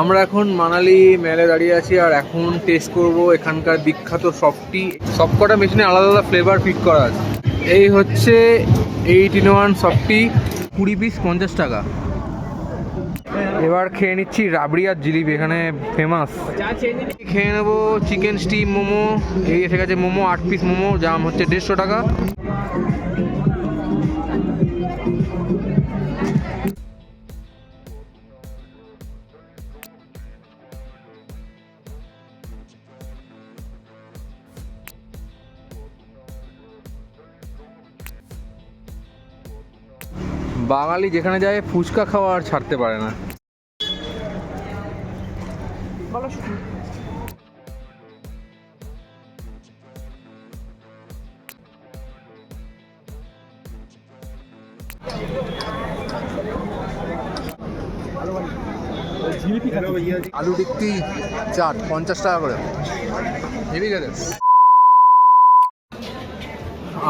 আমরা এখন মানালি মেলে দাঁড়িয়ে আছি আর এখন টেস্ট করব এখানকার বিখ্যাত সফটি সবকটা মেশিনে আলাদা আলাদা ফ্লেভার ফিট করা আছে। এই হচ্ছে এইট ইন ওয়ান সফটি কুড়ি পিস পঞ্চাশ টাকা। এবার খেয়ে নিচ্ছি রাবড়ি আর জিলিপি, এখানে ফেমাস খেয়ে নেব চিকেন স্টিম মোমো। এই এসে গেছে মোমো, আট পিস মোমো দাম হচ্ছে দেড়শো টাকা। বাঙালি যেখানে যায় ফুচকা খাওয়া আর ছাড়তে পারে না। আলু টিক্কি চাট পঞ্চাশ টাকা করে।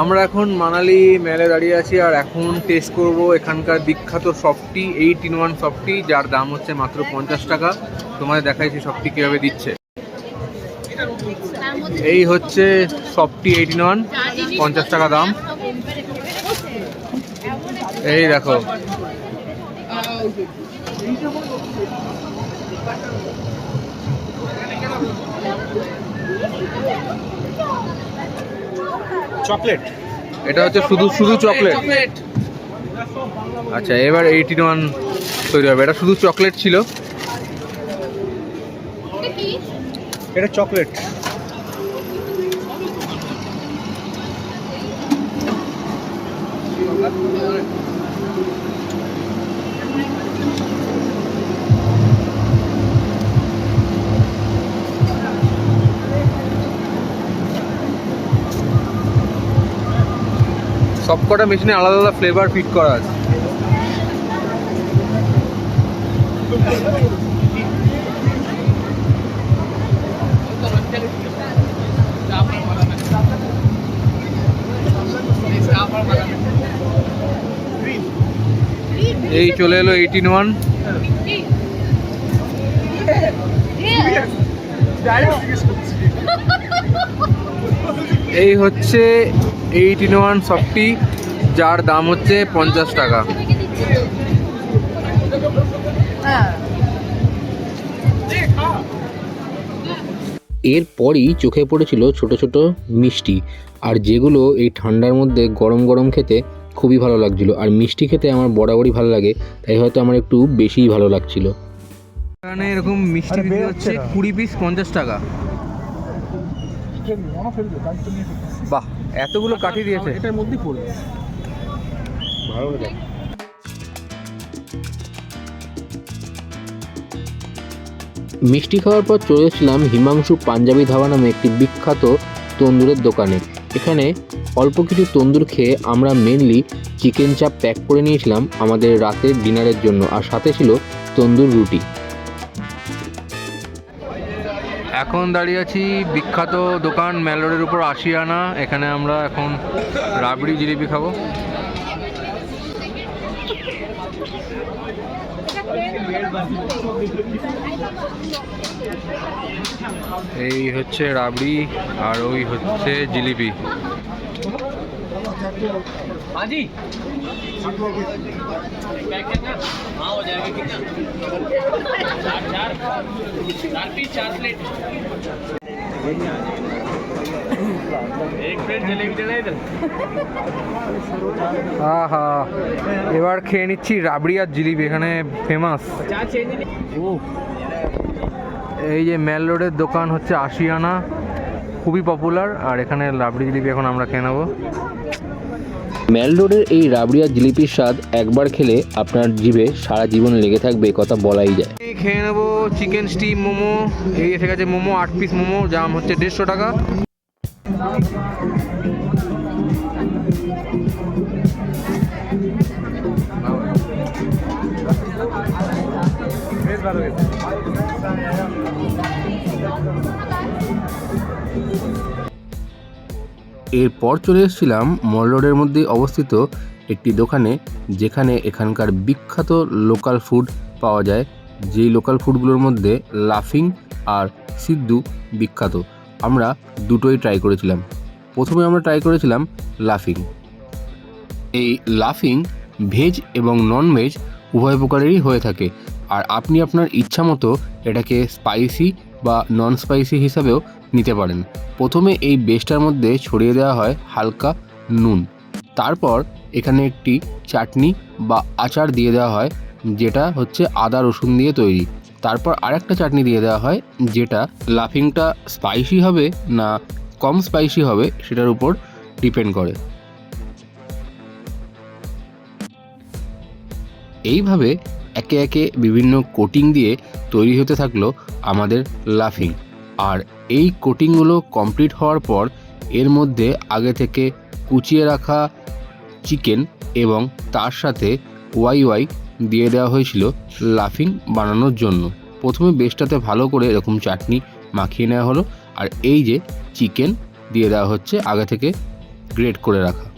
আমরা এখন মানালি মেলে দাঁড়িয়ে আছি আর এখন টেস্ট করব এখানকার বিখ্যাত softy eight in one softy যার দাম হচ্ছে মাত্র পঞ্চাশ টাকা। তোমাদের দেখাইছি সফটি কীভাবে দিচ্ছে। এই হচ্ছে সফটি এইট ইন ওয়ান পঞ্চাশ টাকা দাম। এই দেখো। চকলেট? এটা হচ্ছে শুধু শুধু চকলেট। আচ্ছা এবার এইটিন ওয়ান তৈরি হবে। এটা শুধু চকলেট ছিল? এটা চকলেট। সবকটা মেশিনে আলাদা আলাদা ফ্লেভার ফিট করা আছে। এই চলে এলো এইটিন ওয়ান এই হচ্ছে এইটিন ওয়ান সফটি যার দাম হচ্ছে পঞ্চাশ টাকা। এরপরই চোখে পড়েছিল ছোট ছোট মিষ্টি আর যেগুলো এই ঠান্ডার মধ্যে গরম গরম খেতে খুবই ভালো লাগছিল। আর মিষ্টি খেতে আমার বরাবরই ভালো লাগে তাই হয়তো আমার একটু বেশিই ভালো লাগছিল। এখানে এরকম মিষ্টি বিক্রি হচ্ছে কুড়ি পিস পঞ্চাশ টাকা। বাহ। এতগুলো কাঠি দিয়েছে। এটার মধ্যেই পড়বে। ভালো লাগে মিষ্টি খাওয়ার পর চলে এসেছিলাম হিমাংশু পাঞ্জাবি ধাবা নামে একটি বিখ্যাত তন্দুরের দোকানে। এখানে অল্প কিছু তন্দুর খেয়ে আমরা মেনলি চিকেন চাপ প্যাক করে নিয়েছিলাম আমাদের রাতের ডিনারের জন্য আর সাথে ছিল তন্দুর রুটি। এখন দাঁড়িয়ে আছি বিখ্যাত দোকান ম্যালোডের উপর আশিয়ানা। এখানে আমরা এখন রাবড়ি জিলিপি খাব। এই হচ্ছে রাবড়ি আর ওই হচ্ছে জিলিপি। আহা, এবার খেয়ে নিচ্ছি রাবড়ি আর জিলিপি, এখানে ফেমাস এই যে মেল রোডের দোকান হচ্ছে আশিয়ানা, খুবই পপুলার আর এখানে রাবড়ি জিলিপি এখন আমরা খেয়ে নেব। ম্যাল রোডের এই রাবড়িয়া জিলিপির স্বাদ একবার খেলে আপনার জিভে সারা জীবন লেগে থাকবে কথা বলাই যায়। খেয়ে নেব চিকেন স্টিম মোমো এই এসে গেছে মোমো আট পিস মোমো দাম হচ্ছে দেড়শো টাকা। বেশ ভালো এরপর চলে এসেছিলাম মল রোডের মধ্যে অবস্থিত একটি দোকানে, যেখানে এখানকার বিখ্যাত লোকাল ফুড পাওয়া যায়। যেই লোকাল ফুডগুলোর মধ্যে লাফিং আর সিদ্ধু বিখ্যাত। আমরা দুটোই ট্রাই করেছিলাম। প্রথমে আমরা ট্রাই করেছিলাম লাফিং এই লাফিং ভেজ এবং নন ভেজ উভয় প্রকারেরই হয়ে থাকে। আর আপনি আপনার ইচ্ছা মতো এটাকে স্পাইসি বা নন স্পাইসি হিসাবেও নিতে পারেন। প্রথমে এই বেসটার মধ্যে ছড়িয়ে দেওয়া হয় হালকা নুন। তারপর এখানে একটি চাটনি বা আচার দিয়ে দেওয়া হয়, যেটা হচ্ছে আদা রসুন দিয়ে তৈরি। তারপর আরেকটা চাটনি দিয়ে দেওয়া হয়, যেটা লাফিংটা স্পাইসি হবে না কম স্পাইসি হবে, সেটার উপর ডিপেন্ড করে। এইভাবে একে একে বিভিন্ন কোটিং দিয়ে তৈরি হতে থাকল আমাদের লাফিং আর এই কোটিংগুলো কমপ্লিট হওয়ার পর, এর মধ্যে আগে থেকে কুচিয়ে রাখা চিকেন এবং তার সাথে ওয়াই ওয়াই দিয়ে দেওয়া হয়েছিল লাফিং বানানোর জন্য। প্রথমে বেশটাতে ভালো করে এরকম চাটনি মাখিয়ে নেওয়া হলো। আর এই যে চিকেন দিয়ে দেওয়া হচ্ছে, আগে থেকে গ্রেট করে রাখা।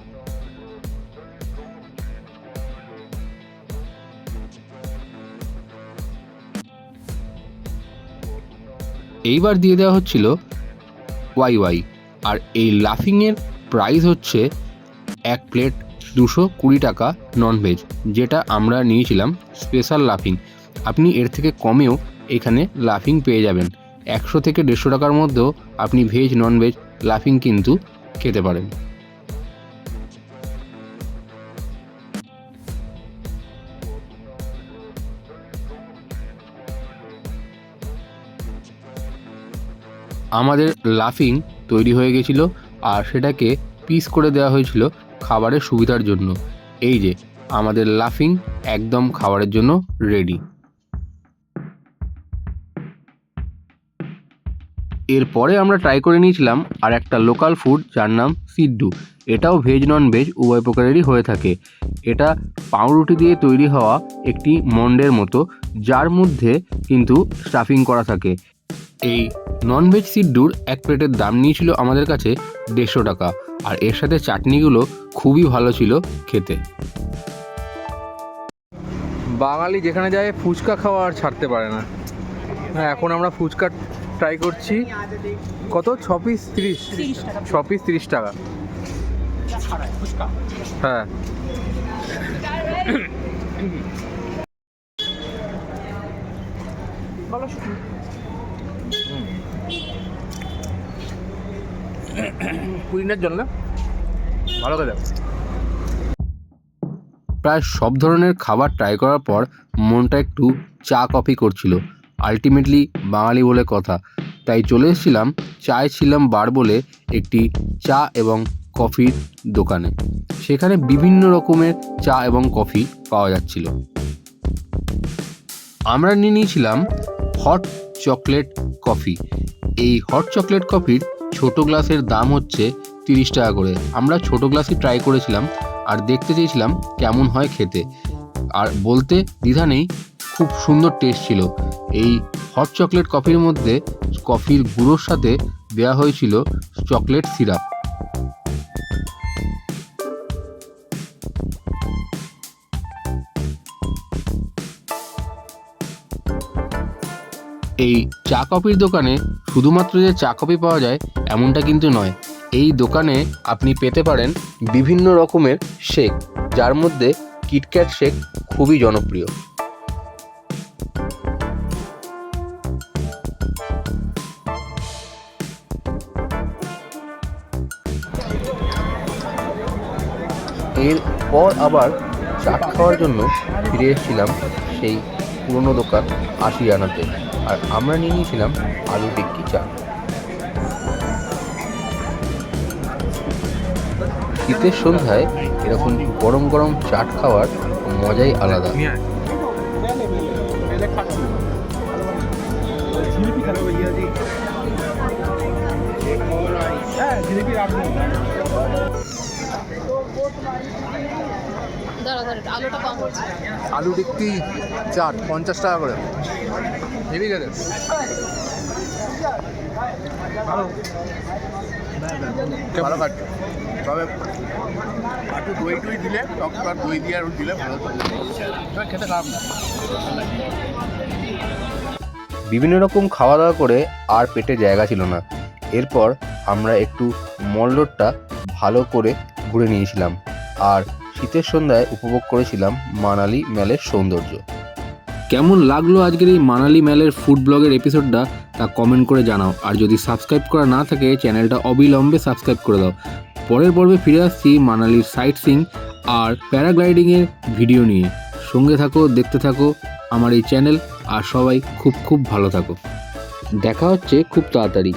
এইবার দিয়ে দেওয়া হচ্ছিল ওয়াই ওয়াই। আর এই লাফিংয়ের প্রাইস হচ্ছে এক প্লেট দুশো কুড়ি টাকা ননভেজ যেটা আমরা নিয়েছিলাম স্পেশাল লাফিং। আপনি এর থেকে কমেও এখানে লাফিং পেয়ে যাবেন। একশো থেকে দেড়শো টাকার মধ্যেও আপনি ভেজ ননভেজ লাফিং কিন্তু খেতে পারেন। আমাদের লাফিং তৈরি হয়ে গেছিল আর সেটাকে পিস করে দেওয়া হয়েছিল খাবারের সুবিধার জন্য। এই যে, আমাদের লাফিং একদম খাবারের জন্য রেডি এরপরে আমরা ট্রাই করে নিয়েছিলাম আর একটা লোকাল ফুড যার নাম সিদ্ধু এটাও ভেজ নন ভেজ উভয় প্রকারেরই হয়ে থাকে। এটা পাউরুটি দিয়ে তৈরি হওয়া একটি মন্ডের মতো, যার মধ্যে কিন্তু স্টাফিং করা থাকে। এই ননভেজ সিড্ডুর এক প্লেটের দাম নিয়েছিল আমাদের কাছে দেড়শো টাকা আর এর সাথে চাটনিগুলো খুবই ভালো ছিল খেতে। বাঙালি যেখানে যায় ফুচকা খাওয়া আর ছাড়তে পারে না। হ্যাঁ এখন আমরা ফুচকা ট্রাই করছি। কত? ছ পিস তিরিশ? ছ পিস তিরিশ টাকা। হ্যাঁ। কুড়িনের জন্য। ভালো করে প্রায় সব ধরনের খাবার ট্রাই করার পর মনটা একটু চা কফি করছিল। আলটিমেটলি বাঙালি বলে কথা। তাই চলে এসেছিলাম চায় ছিলাম বার বলে একটি চা এবং কফির দোকানে। সেখানে বিভিন্ন রকমের চা এবং কফি পাওয়া যাচ্ছিল। আমরা নিয়ে নিয়েছিলাম হট চকলেট কফি এই হট চকলেট কফির ছোট গ্লাসের দাম হচ্ছে তিরিশ টাকা করে। আমরা ছোট গ্লাসই ট্রাই করেছিলাম আর দেখতে চেয়েছিলাম কেমন হয় খেতে। আর বলতে দ্বিধা নেই, খুব সুন্দর টেস্ট ছিল। এই হট চকলেট কফির মধ্যে কফির গুঁড়োর সাথে দেওয়া হয়েছিল চকলেট সিরাপ এই চা কফির দোকানে শুধুমাত্র যে চা কফি পাওয়া যায়, এমনটা কিন্তু নয়। এই দোকানে আপনি পেতে পারেন বিভিন্ন রকমের শেক, যার মধ্যে কিটক্যাট শেক খুবই জনপ্রিয়। এরপর আবার চাট খাওয়ার জন্য ফিরে এসেছিলাম সেই পুরনো দোকান আশি আনাতে আর আমরা নিয়ে নিয়েছিলাম আলু টিক্কি চা। শীতের সন্ধ্যায় এরকম গরম গরম চাট খাওয়ার মজাই আলাদা। দাঁড়া আলু টিক্কি চাট পঞ্চাশ টাকা করে। হেভি গেলে ভালো। কাটছে তবে একটু দই টই দিলে টক টক দই দিয়ে আর দিলে ভালো। খেতে খারাপ না বিভিন্ন রকম খাওয়া দাওয়া করে আর পেটে জায়গা ছিল না। এরপর আমরা একটু মল রোডটা ভালো করে ঘুরে নিয়েছিলাম। আর শীতের সন্ধ্যায় উপভোগ করেছিলাম মানালি ম্যালের সৌন্দর্য। কেমন লাগল আজকের এই মানালি ম্যালের ফুড ব্লগের এপিসোডটা তা কমেন্ট করে জানাও। আর যদি সাবস্ক্রাইব করা না থাকে চ্যানেলটা অবিলম্বে সাবস্ক্রাইব করে দাও। পরের পর্বে ফিরে আসছি মানালির সাইট সিং আর প্যারাগ্লাইডিংয়ের ভিডিও নিয়ে। সঙ্গে থাকো, দেখতে থাকো আমার এই চ্যানেল আর সবাই খুব খুব ভালো থাকো। দেখা হচ্ছে খুব তাড়াতাড়ি।